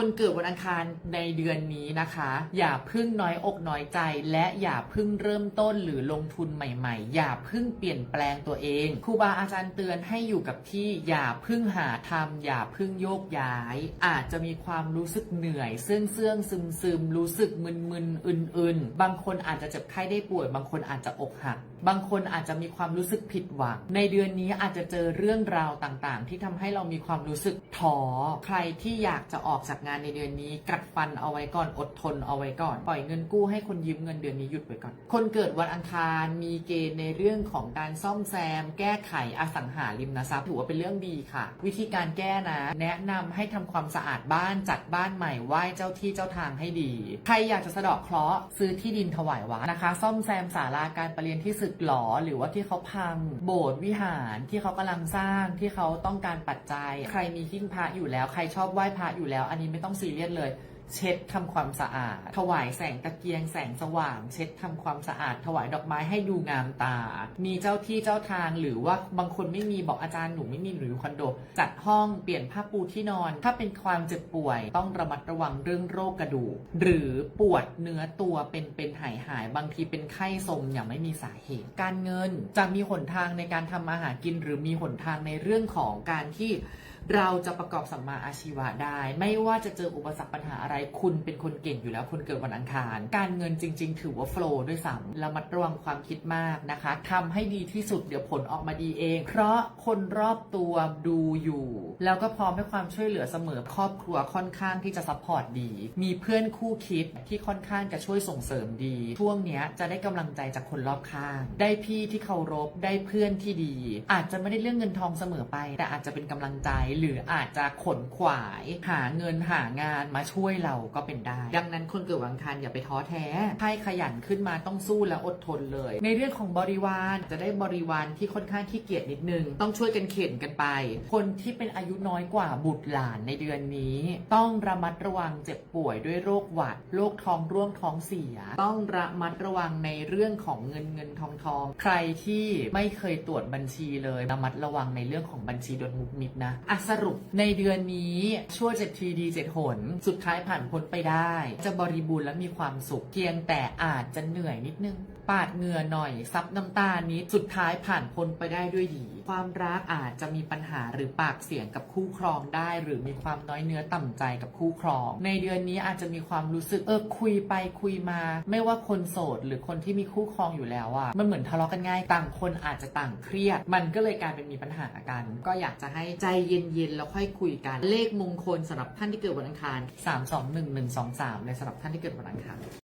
คนเกิดวันอังคารในเดือนนี้นะคะ อย่าพึ่งน้อยอกน้อยใจ และอย่าพึ่งเริ่มต้นหรือลงทุนใหม่ๆ อย่าพึ่งเปลี่ยนแปลงตัวเองครูบาอาจารย์เตือนให้อยู่กับที่อย่าพึ่งหาทำอย่าพึ่งโยกย้าย อาจจะมีความรู้สึกเหนื่อยเสื่องเสื่องซึมซึมรู้สึกมึนๆอื่นๆบางคนอาจจะเจ็บไข้ได้ป่วย บางคนอาจจะอกหักบางคนอาจจะมีความรู้สึกผิดหวัง ในเดือนนี้อาจจะเจอเรื่องราวต่างๆ ที่ทำให้เรามีความรู้สึกท้อใครที่อยากจะออกจากงานในเดือนนี้ กัดฟันเอาไว้ก่อนอดทนเอาไว้ก่อน ปล่อยเงินกู้ให้คนยืมเงินเดือนนี้หยุดไว้ก่อน คนเกิดวันอังคารมีเกณฑ์ในเรื่องของการซ่อมแซม แก้ไขอสังหาริมทรัพย์ถือว่าเป็นเรื่องดีค่ะ วิธีการแก้นะ แนะนำให้ทำความสะอาดบ้านจัดบ้านใหม่ไหว้เจ้าที่เจ้าทางให้ดี ใครอยากจะสะดาะเคราะห์ซื้อที่ดินถวายวัดนะคะ ซ่อมแซมศาลาการประเรียนที่สึกหรอหรือว่าที่เขาพัง โบสถ์วิหารที่เขากำลังสร้างที่เขาต้องการปัจจัย ใครมีหิ้งพระอยู่แล้วใครชอบไหว้พระอยู่แล้วอันนี้ไม่ต้องซีเรียสเลย เช็ดทำความสะอาด ถวายแสงตะเกียงแสงสว่าง เช็ดทำความสะอาด ถวายดอกไม้ให้ดูงามตา มีเจ้าที่เจ้าทางหรือว่าบางคนไม่มีบอกอาจารย์หนูไม่มีหรือคอนโด จัดห้องเปลี่ยนผ้าปูที่นอน ถ้าเป็นความเจ็บป่วย ต้องระมัดระวังเรื่องโรคกระดูกหรือปวดเนื้อตัวเป็นเป็นหายหายบางทีเป็นไข้ทรงอย่างไม่มีสาเหตุ การเงินจะมีหนทางในการทำมาหากิน หรือมีหนทางในเรื่องของการที่ เราจะประกอบสัมมาอาชีวะได้ ไม่ว่าจะเจออุปสรรคปัญหาอะไรคุณเป็นคนเก่งอยู่แล้วคุณเกิดวันอังคาร การเงินจริง ๆ ถือว่าโฟล์ด้วยซ้ำระมัดระวังความคิดมากนะคะทำให้ดีที่สุดเดี๋ยวผลออกมาดีเอง เพราะคนรอบตัวดูอยู่ แล้วก็พร้อมให้ความช่วยเหลือเสมอครอบครัวค่อนข้างที่จะซัพพอร์ตดี มีเพื่อนคู่คิดที่ค่อนข้างจะช่วยส่งเสริมดี ช่วงเนี้ยจะได้กำลังใจจากคนรอบข้าง ได้พี่ที่เคารพได้เพื่อนที่ดี อาจจะไม่ได้เรื่องเงินทองเสมอไป แต่อาจจะเป็นกำลังใจหรืออาจจะขนขวาย หาเงินหางานมาช่วยเราก็เป็นได้ ดังนั้นคนเกิดวันอังคารอย่าไปท้อแท้ให้ขยันขึ้นมาต้องสู้และอดทนเลย ในเรื่องของบริวารจะได้บริวารที่ค่อนข้างขี้เกียจนิดนึง ต้องช่วยกันเข็นกันไป คนที่เป็นอายุน้อยกว่าบุตรหลานในเดือนนี้ ต้องระมัดระวังเจ็บป่วยด้วยโรคหวัดโรคท้องร่วงท้องเสีย ต้องระมัดระวังในเรื่องของเงินเงินทองทอง ใครที่ไม่เคยตรวจบัญชีเลยระมัดระวังในเรื่องของบัญชีโดนมุกมิดนะอะสรุปในเดือนนี้ชั่วเจ็ดทีดีเจ็ดหน สุดท้ายผ่านพ้นไปได้ จะบริบูรณ์และมีความสุขเพียงแต่อาจจะเหนื่อยนิดนึง ปาดเหงื่อหน่อย ซับน้ำตานิดสุดท้ายผ่านพ้นไปได้ด้วยดี ความรักอาจจะมีปัญหาหรือปากเสียงกับคู่ครองได้ หรือมีความน้อยเนื้อต่ำใจกับคู่ครอง ในเดือนนี้อาจจะมีความรู้สึกเออคุยไปคุยมา ไม่ว่าคนโสดหรือคนที่มีคู่ครองอยู่แล้วอะมันเหมือนทะเลาะกันง่าย ต่างคนอาจจะต่างเครียด มันก็เลยกลายเป็นมีปัญหากัน ก็อยากจะให้ใจเย็นย็นแล้วค่อยคุยกัน เลขมงคลสำหรับท่านที่เกิดวันอังคาร 3 2 1 1 2 3เลยสำหรับท่านที่เกิดวันอังคาร